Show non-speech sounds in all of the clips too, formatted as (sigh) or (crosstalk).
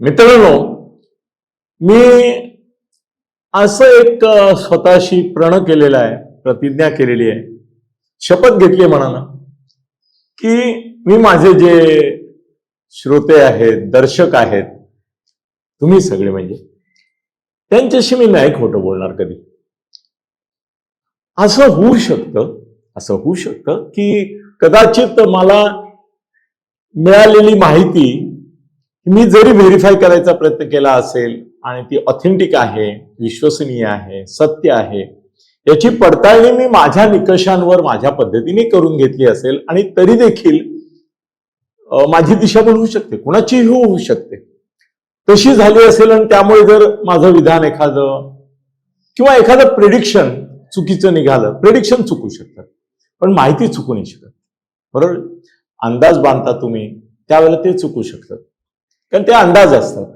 मित्रांनो मी असं एक स्वतःशी प्रण केलेला आहे प्रतिज्ञा केलेली आहे. शपथ घेतली म्हणाला की मी माझे जे श्रोते आहेत दर्शक आहेत तुम्ही सगळे म्हणजे त्यांच्याशी मी नाही खोटं बोलणार कधी. असं होऊ शकतं असं होऊ शकतं की कदाचित मला मिळालेली माहिती मी जरी व्हेरीफाय करायचा प्रयत्न केला असेल आणि ती ऑथेंटिक आहे विश्वसनीय आहे सत्य आहे याची पडताळणी मी माझ्या निकषांवर माझ्या पद्धतीने करून घेतली असेल आणि तरी देखील माझी दिशाभूल होऊ शकते कुणाचीही होऊ शकते. तशी झाली असेल आणि त्यामुळे जर माझं विधान एखादं किंवा एखादं प्रिडिक्शन चुकीचं निघालं प्रिडिक्शन चुकू शकतं पण माहिती चुकू नाही शकत. बरोबर? अंदाज बांधता तुम्ही त्यावेळेला ते चुकू शकतात कारण ते अंदाज असतात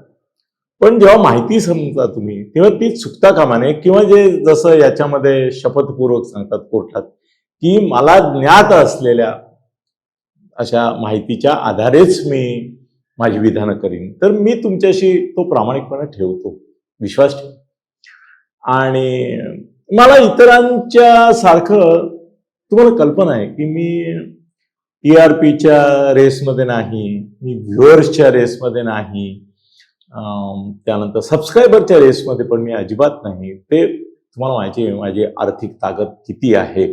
पण जेव्हा माहिती समजा तुम्ही तेव्हा ती चुकता कामा नये. किंवा जे जसं याच्यामध्ये शपथपूर्वक सांगतात कोर्टात की मला ज्ञात असलेल्या अशा माहितीच्या आधारेच मी माझी विधानं करीन. तर मी तुमच्याशी तो प्रामाणिकपणे ठेवतो. विश्वास ठेव. आणि मला इतरांच्या सारखं तुम्हाला कल्पना आहे की मी टी आर पीच्या रेसमध्ये नाही मी व्ह्युअर्सच्या रेसमध्ये नाही त्यानंतर सबस्क्रायबरच्या रेसमध्ये पण मी अजिबात नाही. ते तुम्हाला माहिती आहे माझी आर्थिक ताकद किती आहे?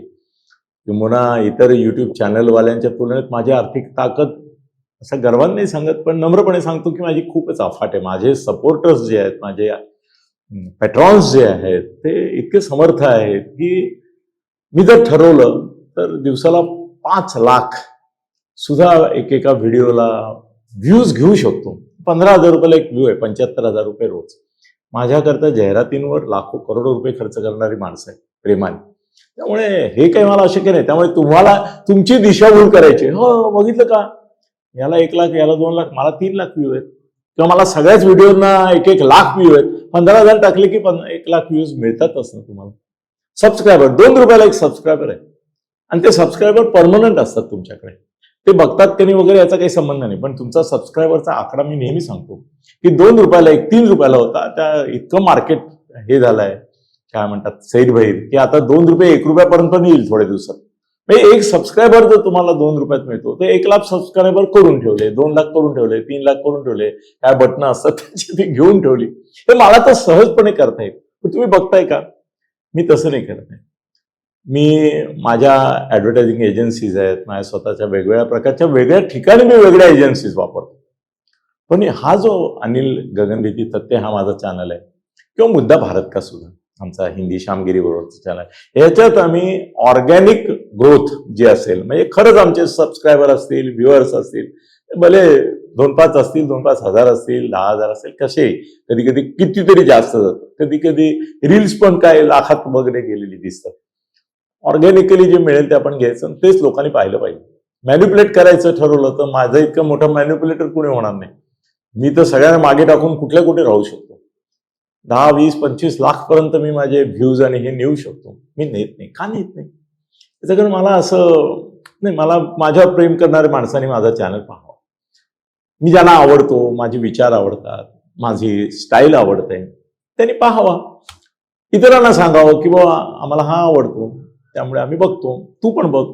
किंवा इतर युट्यूब चॅनलवाल्यांच्या तुलनेत माझी आर्थिक ताकद असं गर्वांनी नाही सांगत पण नम्रपणे सांगतो की माझी खूपच अफाट आहे. माझे सपोर्टर्स जे आहेत माझे पॅट्रॉन्स जे आहेत ते इतके समर्थ आहेत की मी जर ठरवलं तर दिवसाला पाच लाख सुद्धा एकेका व्हिडिओला व्ह्यूज घेऊ शकतो. पंधरा हजार रुपयाला एक व्ह्यू आहे पंच्याहत्तर हजार रुपये रोज. माझ्याकरता जाहिरातींवर लाखो करोडो रुपये खर्च करणारी माणसं आहेत प्रेमाने. त्यामुळे हे काही मला अशक्य नाही. त्यामुळे तुम्हाला तुमची दिशाभूल करायची. हो बघितलं का? याला एक लाख याला दोन लाख मला तीन लाख व्ह्यू आहेत. किंवा मला सगळ्याच व्हिडिओना एक एक लाख व्ह्यू आहेत. पंधरा हजार टाकले की एक लाख व्ह्यूज मिळतातच ना तुम्हाला. सबस्क्रायबर दोन रुपयाला एक सबस्क्रायबर आहे. आणि ते सबस्क्रायबर परमनंट असतात तुमच्याकडे. ते बघतात की नाही वगैरे याचा काही संबंध नाही. पण तुमचा सबस्क्रायबरचा आकडा मी नेहमी सांगतो की दोन रुपयाला एक तीन रुपयाला होता. त्या इतकं मार्केट हे झालंय. काय म्हणतात? सैरभैर की आता दोन रुपये एक रुपयापर्यंत येईल थोड्या दिवसात. म्हणजे एक सबस्क्रायबर जर तुम्हाला दोन रुपयात मिळतो तर एक लाख सबस्क्रायबर करून ठेवले दोन लाख करून ठेवले तीन लाख करून ठेवले काय बटणं असतात (laughs) त्यांची ती घेऊन ठेवली. हे मला तर सहजपणे करता येईल. तुम्ही बघताय का? मी तसं नाही करत आहे. मी माझ्या ॲडव्हर्टायझिंग एजन्सीज आहेत माझ्या स्वतःच्या वेगवेगळ्या प्रकारच्या वेगळ्या ठिकाणी मी वेगळ्या एजन्सीज वापरतो. पण हा जो अनिल गगनभीती तथ्य हा माझा चॅनल आहे किंवा मुद्दा भारत का सुद्धा आमचा हिंदी शामगिरी बरोबरचा चॅनल आहे. याच्यात आम्ही ऑर्गॅनिक ग्रोथ जे असेल म्हणजे खरंच आमचे सबस्क्रायबर असतील व्ह्युअर्स असतील भले दोन पाच असतील दोन पाच हजार असतील दहा हजार असतील कसे कधी कधी कितीतरी जास्त जातात. कधी कधी रील्स पण काय लाखात वगैरे गेलेली दिसतात. ऑर्गॅनिकली जे मिळेल ते आपण घ्यायचं आणि तेच लोकांनी पाहिलं पाहिजे. मॅन्युप्युलेट करायचं ठरवलं तर माझं इतकं मोठं मॅन्युप्युलेटर कुणी होणार नाही. मी तर सगळ्यांना मागे टाकून कुठल्या कुठे राहू शकतो? दहा वीस पंचवीस लाख पर्यंत मी माझे व्ह्यूज आणि हे नेऊ शकतो. मी नेत नाही. का नेत नाही? त्याच्याकडे मला असं नाही मला माझ्यावर प्रेम करणाऱ्या माणसाने माझा चॅनल पाहावा. मी ज्यांना आवडतो माझे विचार आवडतात माझी स्टाईल आवडते त्यांनी पाहावा. इतरांना सांगावं की बाबा आम्हाला हा आवडतो. त्यामुळे आम्ही बघतो. तू पण बघ.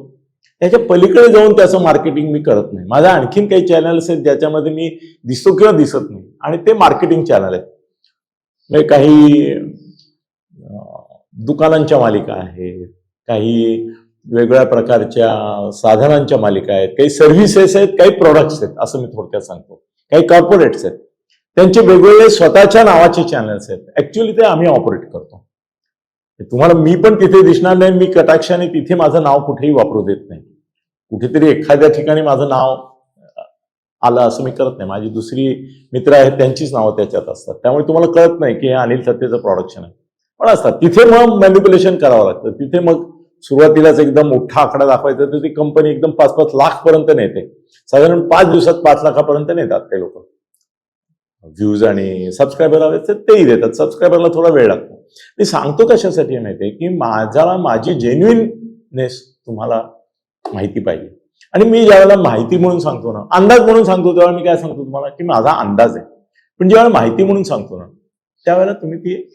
त्याच्या पलीकडे जाऊन त्याचं मार्केटिंग मी करत नाही. माझा आणखीन काही चॅनल्स आहेत ज्याच्यामध्ये मी दिसतो किंवा दिसत नाही. आणि ते मार्केटिंग चॅनल आहेत. म्हणजे काही दुकानांच्या मालिका आहेत. काही वेगवेगळ्या प्रकारच्या साधनांच्या मालिका आहेत. काही सर्व्हिसेस आहेत काही प्रोडक्ट्स आहेत असं मी थोडक्यात सांगतो. काही कॉर्पोरेट्स आहेत. त्यांचे वेगवेगळे स्वतःच्या नावाचे चॅनल्स आहेत. ऍक्च्युली ते आम्ही ऑपरेट करतो. तुम्हाला मी पण तिथे दिसणार नाही मी कटाक्षाने तिथे माझं नाव कुठेही वापरू देत नाही. कुठेतरी एखाद्या ठिकाणी माझं नाव आलं असं मी करत नाही. माझी दुसरी मित्र आहेत त्यांचीच नावं त्याच्यात असतात. त्यामुळे तुम्हाला कळत नाही की हे अनिल सत्तेचं प्रोडक्शन आहे. पण असतात. तिथे मग मॅन्युप्युलेशन करावं लागतं. तिथे मग सुरुवातीलाच एकदम मोठा आकडा दाखवायचा तर ती कंपनी एकदम पाच पाच लाख पर्यंत नेते. साधारण पाच दिवसात पाच लाखापर्यंत नेतात ते लोक. व्ह्यूज आणि सबस्क्रायबर हवे तर तेही देतात. सबस्क्रायबरला थोडा वेळ लागतो. मी सांगतो कशासाठी माहितीये की माझा माझी जेन्युइननेस तुम्हाला माहिती पाहिजे. आणि मी ज्यावेळेला माहिती म्हणून सांगतो ना अंदाज म्हणून सांगतो तेव्हा मी काय सांगतो तुम्हाला की माझा अंदाज आहे. पण ज्यावेळेला माहिती म्हणून सांगतो ना त्यावेळेला तुम्ही ती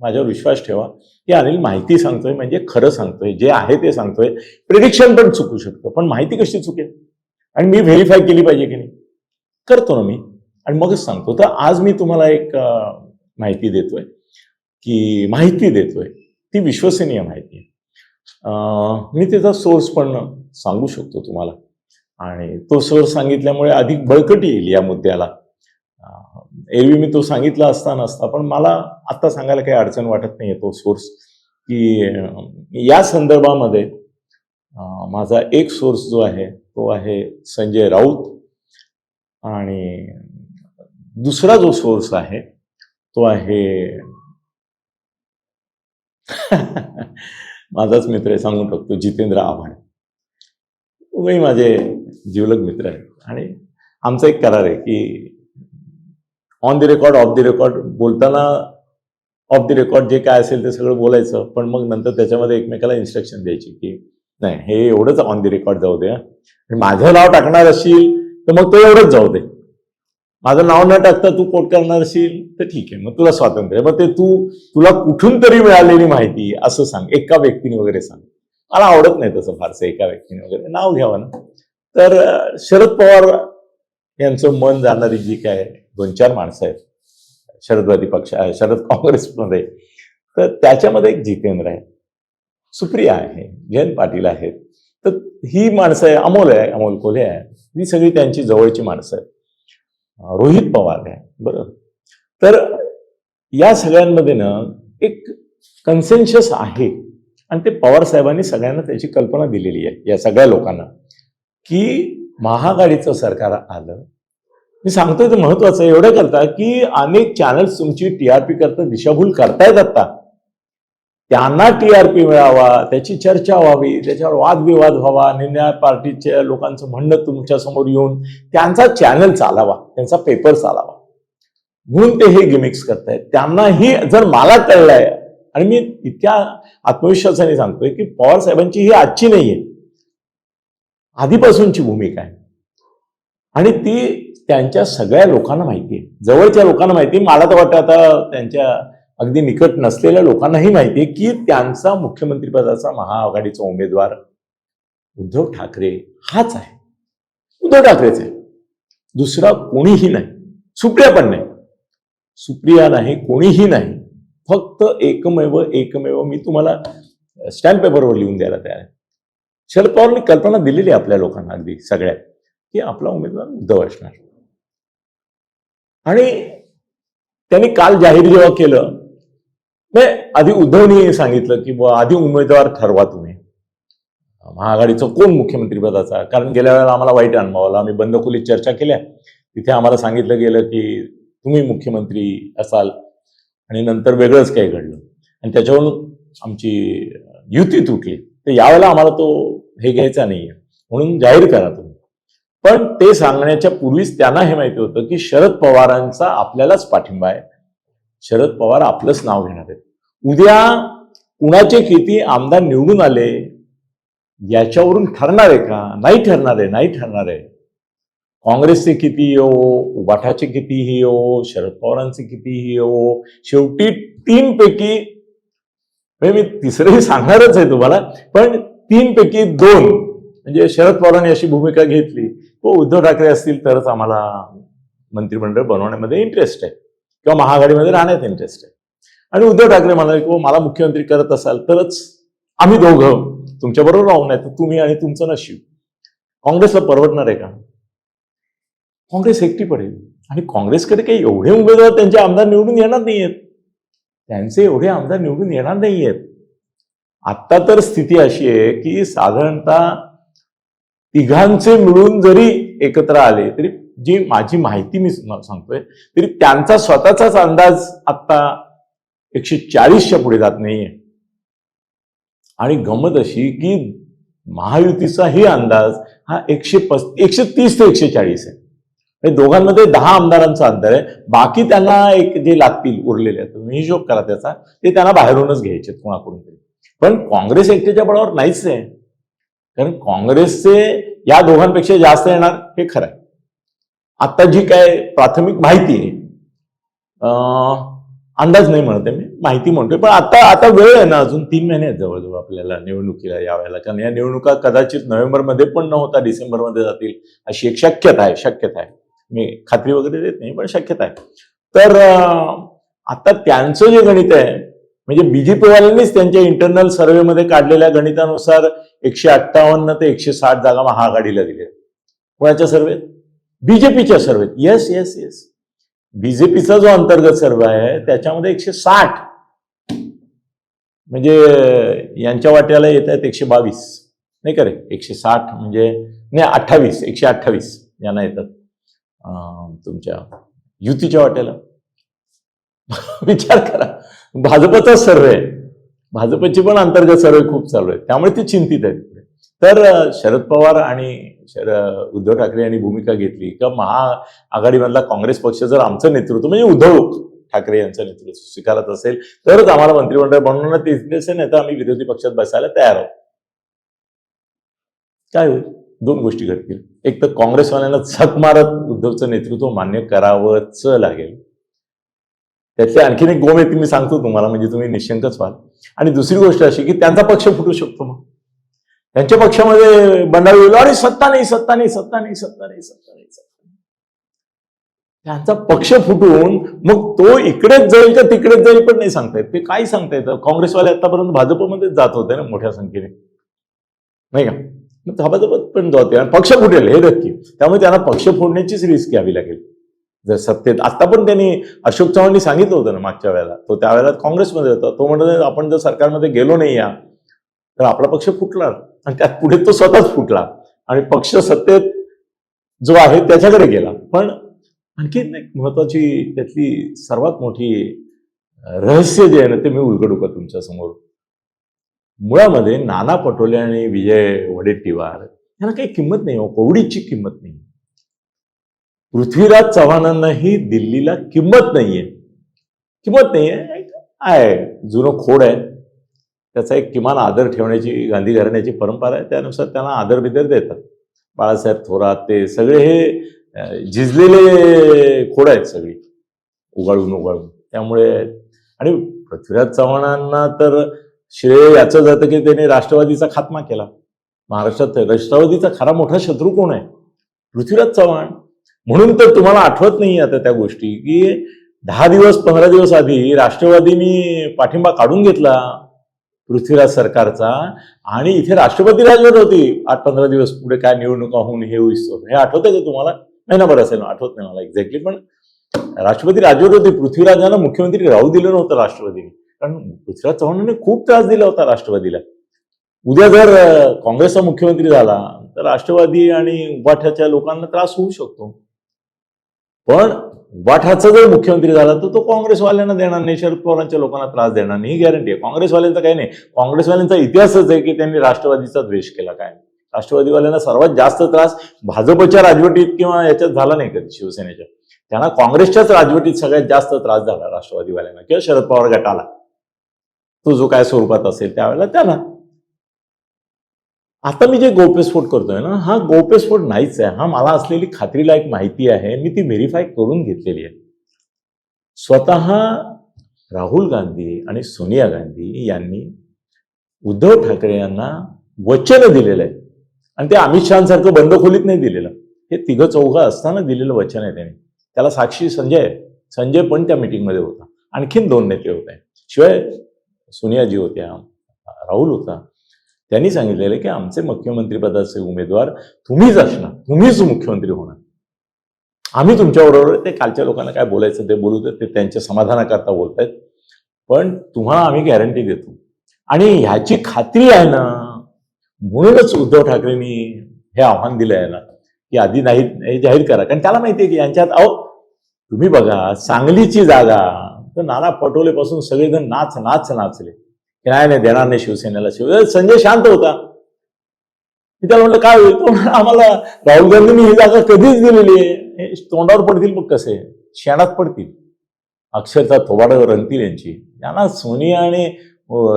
माझ्यावर विश्वास ठेवा की अनिल माहिती सांगतोय म्हणजे खरं सांगतोय जे आहे ते सांगतोय. प्रिडिक्शन पण चुकू शकतं पण माहिती कशी चुकेल? आणि मी व्हेरीफाय केली पाहिजे की नाही? करतो ना मी. आणि मगच सांगतो. तर आज मी तुम्हाला एक माहिती देतोय. की माहिती देतोय. ती विश्वसनीय माहिती आहे. मी त्याचा सोर्स पण सांगू शकतो तुम्हाला. आणि तो सोर्स सांगितल्यामुळे अधिक बळकटी येईल या मुद्द्याला. एरवी मी तो सांगितला असता नसता पण मला आत्ता सांगायला काही अडचण वाटत नाही तो सोर्स की या संदर्भामध्ये माझा एक सोर्स जो आहे तो आहे संजय राऊत. आणि दुसरा जो सोर्स आहे तो आहे (laughs) माझाच मित्र आहे सांगू शकतो जितेंद्र आव्हाड. उभे माझे जिवलग मित्र आहेत. आणि आमचा एक करार आहे की on the record off the record बोलताना ऑफ द रेकॉर्ड जे काय असेल ते सगळं बोलायचं पण मग नंतर त्याच्यामध्ये एकमेकाला इन्स्ट्रक्शन द्यायची की नाही हे एवढंच ऑन द रेकॉर्ड जाऊ दे आणि माझं नाव टाकणार असशील तर मग तो एवढंच जाऊ दे. माझं नाव न टाकता तू कोट करणार असेल तर ठीक आहे मग तुला स्वातंत्र्य आहे. मग ते तू तुला कुठून तरी मिळालेली माहिती असं सांग एका व्यक्तीने वगैरे सांग. मला आवडत नाही तसं फारसं एका व्यक्तीने वगैरे. नाव घ्यावं ना. तर शरद पवार यांचं मन जाणारी जी काय दोन चार माणसं आहेत शरदवादी पक्ष आहे शरद काँग्रेसमध्ये तर त्याच्यामध्ये एक जितेंद्र आहे. सुप्रिया आहे जयंत पाटील आहेत. तर ही माणसं आहे अमोल आहे अमोल कोल्हे आहे. ही सगळी त्यांची जवळची माणसं आहेत. रोहित पवार आहे. बरं. तर या सगळ्यांमध्ये ना एक कन्सेन्शियस आहे. आणि ते पवार साहेबांनी सगळ्यांना त्याची कल्पना दिलेली आहे या सगळ्या लोकांना. की महागाडीचं सरकार आलं. मी सांगतोय ते महत्वाचं एवढं करता की अनेक चॅनल्स तुमची टी आर पी करता दिशाभूल करतायत आता. त्यांना टी आर पी मिळावा त्याची चर्चा व्हावी त्याच्यावर वादविवाद व्हावा निर्णय पार्टीच्या लोकांचं म्हणणं तुमच्यासमोर येऊन त्यांचा चॅनल चालावा त्यांचा पेपर चालावा. म्हणून ते हे गिमिक्स करतायत. त्यांनाही जर मला कळलंय आणि मी इतक्या आत्मविश्वासाने सांगतोय की पवार साहेबांची ही आजची नाहीये आधीपासूनची भूमिका आहे. आणि ती त्यांच्या सगळ्या लोकांना माहिती आहे. जवळच्या लोकांना माहिती आहे. मला तर वाटतं आता त्यांच्या अगदी निकट नसलेल्या लोकांनाही माहिती आहे की त्यांचा मुख्यमंत्रीपदाचा महाआघाडीचा उमेदवार उद्धव ठाकरे हाच आहे. उद्धव ठाकरेच आहे. दुसरा कोणीही नाही. सुप्रिया पण नाही. सुप्रिया नाही कोणीही नाही. फक्त एकमेव एकमेव मी तुम्हाला स्टॅम्प पेपरवर लिहून द्यायला तयार आहे. शरद पवारांनी कल्पना दिलेली आहे आपल्या लोकांना अगदी सगळ्यात की आपला उमेदवार उद्धव असणार. आणि त्यांनी काल जाहीर जेव्हा केलं नाही आधी उद्धवनी सांगितलं की बुवा आधी उमेदवार ठरवा तुम्ही. महाआघाडीचं कोण मुख्यमंत्री पदाचा? कारण गेल्या वेळेला आम्हाला वाईट अनुभव आला आम्ही बंद खोलीत चर्चा केल्या. तिथे आम्हाला सांगितलं गेलं की तुम्ही मुख्यमंत्री असाल आणि नंतर वेगळंच काही घडलं. आणि त्याच्यावरून आमची युती तुटली. तर यावेळेला आम्हाला तो हे घ्यायचा नाहीये. म्हणून जाहीर करा तुम्ही. पण ते सांगण्याच्या पूर्वीच त्यांना हे माहिती होतं की शरद पवारांचा आपल्यालाच पाठिंबा आहे. शरद पवार आपलंच नाव घेणार आहेत. उद्या कुणाचे किती आमदार निवडून आले याच्यावरून ठरणार आहे का? नाही ठरणार आहे नाही ठरणार आहे. काँग्रेसचे किती हो, येऊ उबाठाचे कितीही हो शरद पवारांचे कितीही हो शेवटी तीन पैकी म्हणजे मी तिसरंही सांगणारच आहे तुम्हाला पण तीनपैकी दोन म्हणजे शरद पवारांनी अशी भूमिका घेतली व उद्धव ठाकरे असतील तरच आम्हाला मंत्रिमंडळ बनवण्यामध्ये इंटरेस्ट आहे. किंवा महाआघाडीमध्ये राहण्यात इंटरेस्ट आहे. आणि उद्धव ठाकरे म्हणाले की हो, मला मुख्यमंत्री करत असाल तरच आम्ही दोघं तुमच्याबरोबर राहू नाही तर तुम्ही आणि तुमचं नशीब. काँग्रेसला परवडणार आहे का? काँग्रेस एकटी पडेल. आणि काँग्रेसकडे काही एवढे उमेदवार त्यांचे आमदार निवडून येणार नाहीयेत. त्यांचे एवढे आमदार निवडून येणार नाहीयेत. आत्ता तर स्थिती अशी आहे की साधारणतः तिघांचे मिळून जरी एकत्र आले तरी जी माझी माहिती मी सांगतोय तरी त्यांचा स्वतःचाच अंदाज आत्ता एकशे चाळीसच्या पुढे जात नाहीये. आणि गमत अशी की महायुतीचाही अंदाज हा एकशे पस एकशे तीस ते एकशे चाळीस आहे. दोघांमध्ये दहा आमदारांचा अंतर आहे. बाकी त्यांना एक जे लागतील उरलेले तुम्ही हिशोब करा त्याचा ते त्यांना बाहेरूनच घ्यायचे कोणाकडून तरी. पण काँग्रेस एकट्याच्या बळावर नाहीच आहे. कारण काँग्रेसचे या दोघांपेक्षा जास्त येणार हे खरं आहे. आता जी काय प्राथमिक माहिती आहे अंदाज नाही म्हणते मी माहिती म्हणतोय. पण आता आता वेळ आहे ना अजून तीन महिने आहेत जवळजवळ आपल्याला निवडणुकीला यावेळेला. कारण या निवडणुका कदाचित नोव्हेंबरमध्ये पण न होता डिसेंबरमध्ये जातील अशी एक शक्यता आहे शक्यता आहे. मी खात्री वगैरे देत नाही पण शक्यता आहे. तर आता त्यांचं जे गणित आहे म्हणजे बीजेपीवाल्यांनीच त्यांच्या इंटरनल सर्व्हेमध्ये काढलेल्या गणितानुसार एकशे अठ्ठावन्न ते एकशे साठ जागा महाआघाडीला दिल्या. कोणाच्या सर्वेत बीजेपीच्या सर्वेत. येस येस येस बीजेपीचा जो अंतर्गत सर्वे आहे त्याच्यामध्ये एकशे साठ म्हणजे यांच्या वाट्याला येत आहेत एकशे बावीस. नाही का रे? एकशे साठ म्हणजे नाही अठ्ठावीस एकशे अठ्ठावीस यांना येतात. तुमच्या युतीच्या वाट्याला. (laughs) विचार करा. भाजपचा सर्वे आहे भाजपचे पण अंतर्गत सर्वे खूप चालू आहे त्यामुळे ते चिंतित आहेत. तर शरद पवार आणि शर उद्धव ठाकरे यांनी भूमिका घेतली. का महाआघाडीमधला काँग्रेस पक्ष जर आमचं नेतृत्व म्हणजे उद्धव ठाकरे यांचं नेतृत्व स्वीकारत असेल तरच आम्हाला मंत्रिमंडळ म्हणून ते नेता आम्ही विरोधी पक्षात बसायला तयार आहोत. काय होईल? दोन गोष्टी घडतील. एक तर काँग्रेसवाल्यांना झक मारत उद्धवचं नेतृत्व मान्य करावंच लागेल. त्यातले आणखीन एक गोम येते मी सांगतो तुम्हाला म्हणजे तुम्ही निशंकच व्हाल. आणि दुसरी गोष्ट अशी की त्यांचा पक्ष फुटू शकतो मग. त्यांच्या पक्षामध्ये बंडाळी होईल अरे सत्ता नाही सत्ता नाही सत्ता नाही सत्ता नाही सत्ता नाही सत्ता नाही. त्यांचा पक्ष फुटून मग तो इकडेच जाईल का तिकडेच जाईल पण नाही सांगता येत. ते काय सांगता येतं? काँग्रेसवाले आतापर्यंत भाजपमध्येच जात होते ना मोठ्या संख्येने. नाही का? मग भाजपत पण जाते आणि पक्ष फुटेल हे नक्की. त्यामुळे त्यांना पक्ष फोडण्याचीच रिस्क घ्यावी लागेल. जर सत्तेत आता पण त्यांनी अशोक चव्हाणनी सांगितलं होतं ना मागच्या वेळेला तो त्यावेळेला काँग्रेसमध्ये होता. तो म्हणत आपण जर सरकारमध्ये गेलो नाही या तर आपला पक्ष फुटला आणि त्यात पुढे तो स्वतःच फुटला. आणि पक्ष सत्तेत जो आहे त्याच्याकडे गेला. पण आणखी एक महत्वाची त्यातली सर्वात मोठी रहस्य जे आहे ना ते मी उलगडू का तुमच्यासमोर? मुळामध्ये नाना पटोले आणि विजय वडेट्टीवार यांना काही किंमत नाही हो कवडीची किंमत नाही. पृथ्वीराज चव्हाणांनाही दिल्लीला किंमत नाहीये. किंमत नाहीये. आहे जुनं खोड आहे. त्याचा एक किमान आदर ठेवण्याची गांधी घराण्याची परंपरा आहे. त्यानुसार त्यांना आदर बिदर देतात. बाळासाहेब थोरात ते सगळे हे झिजलेले खोड आहेत सगळी उगाळून उगाळून. त्यामुळे आणि पृथ्वीराज चव्हाणांना तर श्रेय याचं जातं की त्यांनी राष्ट्रवादीचा खात्मा केला. महाराष्ट्रात राष्ट्रवादीचा खरा मोठा शत्रू कोण आहे? पृथ्वीराज चव्हाण. म्हणून तर तुम्हाला आठवत नाही आता त्या गोष्टी की दहा दिवस पंधरा दिवस आधी राष्ट्रवादीनी पाठिंबा काढून घेतला. पृथ्वीराज सरकारचा आणि इथे राष्ट्रपती राजवट होती. आठ पंधरा दिवस पुढे काय निवडणुका होऊन हे होईस्तोवर हे आठवतंय का तुम्हाला? महिनाभर असेल आठवत नाही मला एक्झॅक्टली पण राष्ट्रपती राजवट होती. पृथ्वीराजांना मुख्यमंत्री राहू दिलं नव्हतं राष्ट्रपतीने. कारण पृथ्वीराज चव्हाणांनी खूप त्रास दिला होता राष्ट्रवादीला. उद्या जर काँग्रेसचा मुख्यमंत्री झाला तर राष्ट्रवादी आणि उपाठ्याच्या लोकांना त्रास होऊ शकतो. पण उबाठाचा जर मुख्यमंत्री झाला तर तो काँग्रेसवाल्यांना देणार नाही. शरद पवारांच्या लोकांना त्रास देणार नाही. ही गॅरंटी आहे. काँग्रेसवाल्यांचा काही नाही. काँग्रेसवाल्यांचा इतिहासच आहे की त्यांनी राष्ट्रवादीचा द्वेष केला काय राष्ट्रवादीवाल्यांना सर्वात जास्त त्रास भाजपच्या राजवटीत किंवा याच्यात झाला नाही कधी शिवसेनेच्या. त्यांना काँग्रेसच्याच राजवटीत सगळ्यात जास्त त्रास झाला राष्ट्रवादीवाल्यांना किंवा शरद पवार गटाला. तो जो काय स्वरूपात असेल त्यावेळेला त्यांना. आता मी जे गौप्यस्फोट करतोय ना हा गौप्यस्फोट नाहीच आहे. हा मला असलेली खात्रीलायक माहिती आहे. मी ती व्हेरीफाय करून घेतलेली आहे. स्वतः राहुल गांधी आणि सोनिया गांधी यांनी उद्धव ठाकरे यांना वचन दिलेलं आहे. आणि ते अमित शहासारखं बंद खोलीत नाही दिलेलं. हे तिघं चौघं असताना दिलेलं वचन आहे त्यांनी. त्याला साक्षी संजय संजय पण त्या मिटिंगमध्ये होता. आणखीन दोन नेते होते. शिवाय सोनियाजी होत्या राहुल होता. त्यांनी सांगितलेलं की आमचे मुख्यमंत्रीपदाचे उमेदवार तुम्हीच असणार तुम्हीच मुख्यमंत्री होणार. आम्ही तुमच्याबरोबर ते कालच्या लोकांना काय बोलायचं ते बोलू ते त्यांच्या समाधानाकरता बोलतायत. पण तुम्हाला आम्ही गॅरंटी देतो. आणि ह्याची खात्री आहे ना म्हणूनच उद्धव ठाकरेंनी हे आव्हान दिलं आहे ना की आधी नाही जाहीर करा. कारण त्याला माहिती आहे की यांच्यात अहो तुम्ही बघा सांगलीची जागा तर नाना पटोलेपासून सगळेजण नाच नाच नाचले. की नाही नाही देणार नाही शिवसेनेला. शिव संजय शांत होता. मी त्याला म्हटलं काय होईल? तो आम्हाला राहुल गांधींनी ही जागा कधीच दिलेली आहे. हे तोंडावर पडतील मग कसे? शेणात पडतील. अक्षरशः थोबाडावर रणतील यांची. त्यांना सोनिया आणि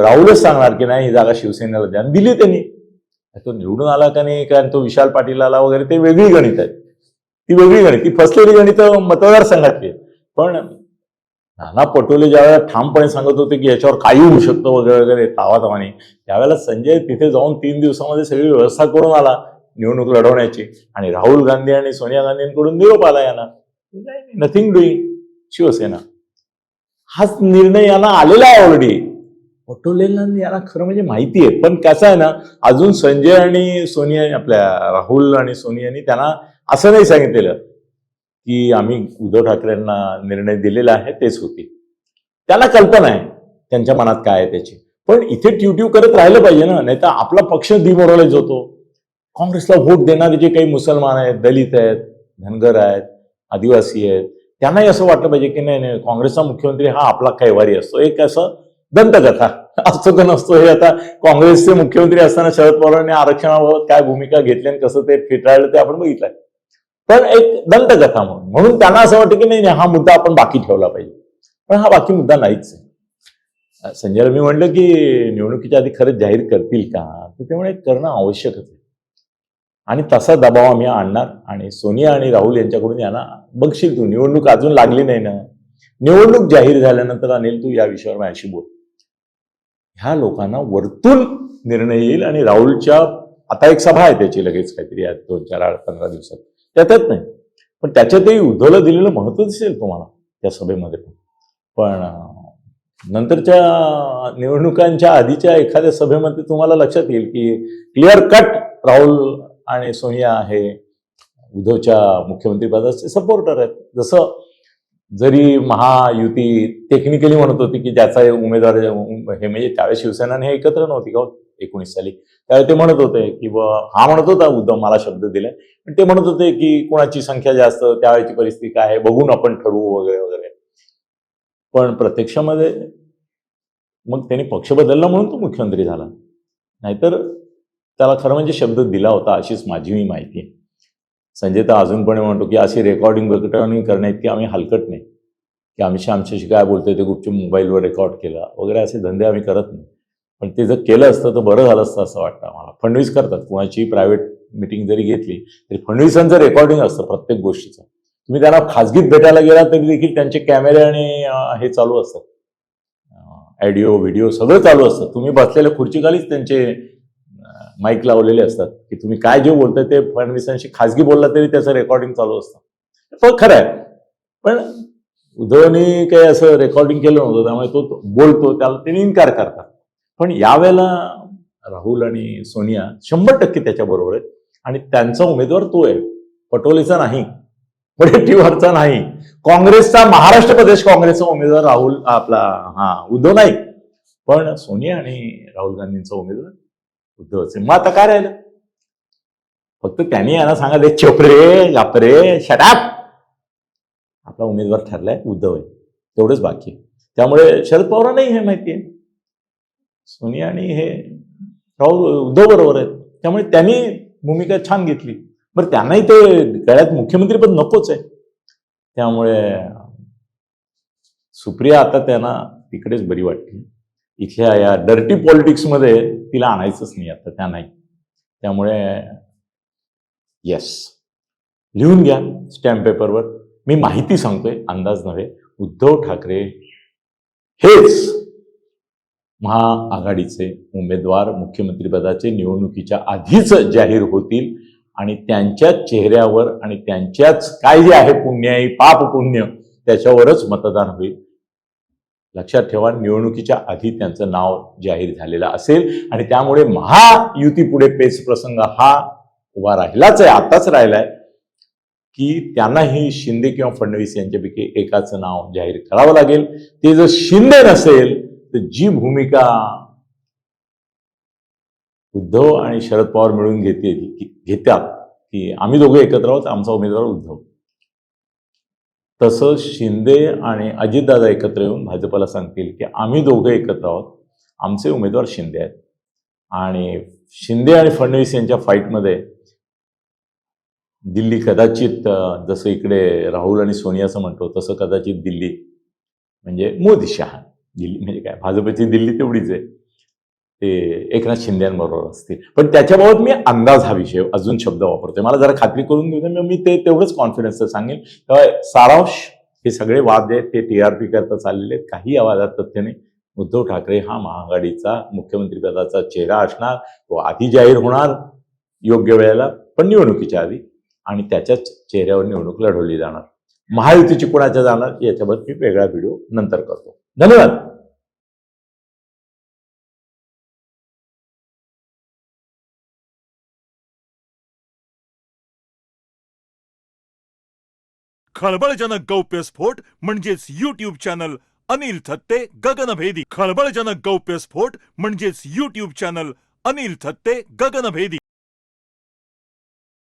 राहुलच सांगणार की नाही ही जागा शिवसेनेला द्या. दिली त्यांनी. तो निवडून आला का नाही कारण तो विशाल पाटील आला वगैरे ते वेगळी गणित आहेत ती वेगळी गणित. ती फसलेली गणित मतदारसंघातली पण नाना पटोले ज्यावेळेला ठामपणे सांगत होते की याच्यावर काही होऊ शकतं वगैरे वगैरे तावातावाने त्यावेळेला संजय तिथे जाऊन तीन दिवसामध्ये सगळी व्यवस्था करून आला निवडणूक लढवण्याची. आणि राहुल गांधी आणि सोनिया गांधींकडून निरोप आला यांना. Nothing doing Shivsena. हाच निर्णय यांना आलेला आहे ऑलरेडी पटोलेला याला खरं म्हणजे माहिती आहे. पण कसं आहे ना अजून संजय आणि सोनिया आपल्या राहुल आणि सोनियानी त्यांना असं नाही सांगितलेलं. की आम्ही उद्धव ठाकरेंना निर्णय दिलेला आहे तेच होतील. त्याला कल्पना आहे त्यांच्या मनात काय आहे त्याची. पण इथे ट्यूट्यू करत राहिलं पाहिजे ना नाही तर आपला पक्ष डिमोरलाइज होतो. काँग्रेसला व्होट देणारे जे काही मुसलमान आहेत दलित आहेत धनगर आहेत आदिवासी आहेत त्यांनाही असं वाटलं पाहिजे की नाही नाही काँग्रेसचा मुख्यमंत्री हा आपला कैवारी असतो. एक असं दंतकथा. असं का नसतो हे आता काँग्रेसचे मुख्यमंत्री असताना शरद पवारांनी आरक्षणाबाबत काय भूमिका घेतली आणि कसं ते फिटाळलं ते आपण बघितलंय. पण एक दंतकथा म्हणून. म्हणून त्यांना असं वाटतं की नाही हा मुद्दा आपण बाकी ठेवला पाहिजे. पण हा बाकी मुद्दा नाहीच आहे. संजयला मी म्हणलं की निवडणुकीच्या आधी खरंच जाहीर करतील का? तर त्यामुळे करणं आवश्यकच आहे. आणि तसा दबाव आम्ही आणणार आणि सोनिया आणि राहुल यांच्याकडून यांना बघशील तू निवडणूक अजून लागली नाही ना. निवडणूक जाहीर झाल्यानंतर अनिल तू या विषयावर माझ्याशी बोल. ह्या लोकांना वरतून निर्णय येईल आणि राहुलच्या आता एक सभा आहे त्याची लगेच काहीतरी दोन चार आठ पंधरा दिवसात. त्यातच नाही. पण त्याच्यातही उद्धवला दिलेलं महत्त्व दिसेल तुम्हाला त्या सभेमध्ये. पण पण नंतरच्या निवडणुकांच्या आधीच्या एखाद्या सभेमध्ये तुम्हाला लक्षात येईल की क्लिअर कट राहुल आणि सोनिया हे उद्धवच्या मुख्यमंत्रीपदाचे सपोर्टर आहेत. जसं जरी महायुती टेक्निकली म्हणत होती की ज्याचा उमेदवार हे म्हणजे त्यावेळेस शिवसेना हे एकत्र नव्हती. का एकोणीस साली. त्यावेळी ते म्हणत होते की हा म्हणत होता उद्धव मला शब्द दिलाय. पण ते म्हणत होते की कोणाची संख्या जास्त त्यावेळेची परिस्थिती काय आहे बघून आपण ठरवू वगैरे वगैरे. पण प्रत्यक्षामध्ये मग त्यांनी पक्ष बदलला म्हणून तो मुख्यमंत्री झाला. नाहीतर त्याला खरं म्हणजे शब्द दिला होता अशीच माझी मी माहिती आहे. संजय तर अजूनपणे म्हणतो की अशी रेकॉर्डिंग रेकॉर्डिंग करण्याइतकी आम्ही हलकट नाही. की आमच्या आमच्याशी काय बोलतोय ते गुपचूप मोबाईलवर रेकॉर्ड केला. वगैरे असे धंदे आम्ही करत नाही. पण ते जर केलं असतं तर बरं झालं असतं असं वाटतं आम्हाला. फडणवीस करतात. कुणाची प्रायव्हेट मिटिंग जरी घेतली तरी फडणवीसांचं रेकॉर्डिंग असतं प्रत्येक गोष्टीचं. तुम्ही त्यांना खाजगीत भेटायला गेला तरी देखील त्यांचे कॅमेरे आणि हे चालू असतात ऑडिओ व्हिडिओ सगळं चालू असतं. तुम्ही बसलेल्या खुर्चीखालीच त्यांचे माईक लावलेले असतात. की तुम्ही काय जे बोलताय ते फडणवीसांशी खाजगी बोलला तरी त्याचं रेकॉर्डिंग चालू असतं. पण खरं आहे. पण उद्धवनी काही असं रेकॉर्डिंग केलं नव्हतं त्यामुळे तो तो बोलतो त्याला ते इन्कार करतात. पण यावेळेला राहुल आणि सोनिया शंभर टक्के त्याच्याबरोबर आहेत. आणि त्यांचा उमेदवार तो आहे. पटोलेचा नाही. वडेट्टीवारचा नाही. काँग्रेसचा महाराष्ट्र प्रदेश काँग्रेसचा उमेदवार राहुल आपला हा उद्धव नाही. पण सोनिया आणि राहुल गांधींचा उमेदवार उद्धवच आहे मग आता काय राहिलं? फक्त त्यांनी यांना सांगा दे चोपरे गापरे शटाप आपला उमेदवार ठरलाय उद्धव आहे. तेवढंच बाकी आहे. त्यामुळे शरद पवारांनाही हे माहिती आहे. सोनिया आणि हे राहुल उद्धव बरोबर आहेत. त्यामुळे त्यांनी भूमिका छान घेतली. बरं त्यांनाही ते गळ्यात मुख्यमंत्री पण नकोच आहे. त्यामुळे सुप्रिया आता त्यांना तिकडेच बरी वाटते इथल्या या डर्टी पॉलिटिक्समध्ये तिला आणायचंच नाही आता त्या नाही. त्यामुळे येस लिहून घ्या स्टॅम्प पेपरवर मी माहिती सांगतोय अंदाज नव्हे. उद्धव ठाकरे हेच महाआघाडीचे उमेदवार मुख्यमंत्रीपदाचे निवडणुकीच्या आधीच जाहीर होतील आणि त्यांच्याच चेहऱ्यावर आणि त्यांच्याच काय जे आहे पुण्याई पाप पुण्य त्याच्यावरच मतदान होईल. लक्षात ठेवा निवडणुकीच्या आधी त्यांचं नाव जाहीर झालेलं असेल आणि त्यामुळे महायुती पुढे पेच प्रसंग हा उभा राहिलाच आहे आताच राहिलाय की त्यांनाही शिंदे किंवा फडणवीस यांच्यापैकी एकाचं नाव जाहीर करावं लागेल. ते जर शिंदे नसेल तर जी भूमिका उद्धव आणि शरद पवार मिळून घेते घेतात की आम्ही दोघे एकत्र आहोत आमचा उमेदवार उद्धव. तसं शिंदे आणि अजितदादा एकत्र येऊन भाजपला सांगतील की आम्ही दोघे एकत्र आहोत आमचे उमेदवार शिंदे आहेत. आणि शिंदे आणि फडणवीस यांच्या फाईटमध्ये दिल्ली कदाचित जसं इकडे राहुल आणि सोनियाचं म्हणतो तसं कदाचित दिल्ली म्हणजे मोदी शहा. दिल्ली म्हणजे काय? भाजपची दिल्ली तेवढीच आहे. ते एकनाथ शिंदेबरोबर असतील. पण त्याच्याबाबत मी अंदाज हा विषय अजून शब्द वापरतोय. मला जरा खात्री करून घेऊ नये मी- ते तेवढंच कॉन्फिडन्स सांगेन तेव्हा सारांश हे सगळे वाद आहेत ते टी आर पी करता चाललेले आहेत. काही आवाजात तथ्य नाही. उद्धव ठाकरे हा महाआघाडीचा मुख्यमंत्री पदाचा चेहरा असणार. तो आधी जाहीर होणार योग्य वेळेला पण निवडणुकीच्या आधी. आणि त्याच्याच चेहऱ्यावर निवडणूक लढवली जाणार. महायुतीची कुणाच्या जाणार याच्याबद्दल मी वेगळा व्हिडिओ नंतर करतो. धन्यवाद. खळबळजनक गौप्यस्फोट म्हणजेच युट्यूब चॅनल अनिल थत्ते गगनभेदी. खळबळजनक गौप्यस्फोट म्हणजेच युट्यूब चॅनल अनिल थत्ते गगनभेदी.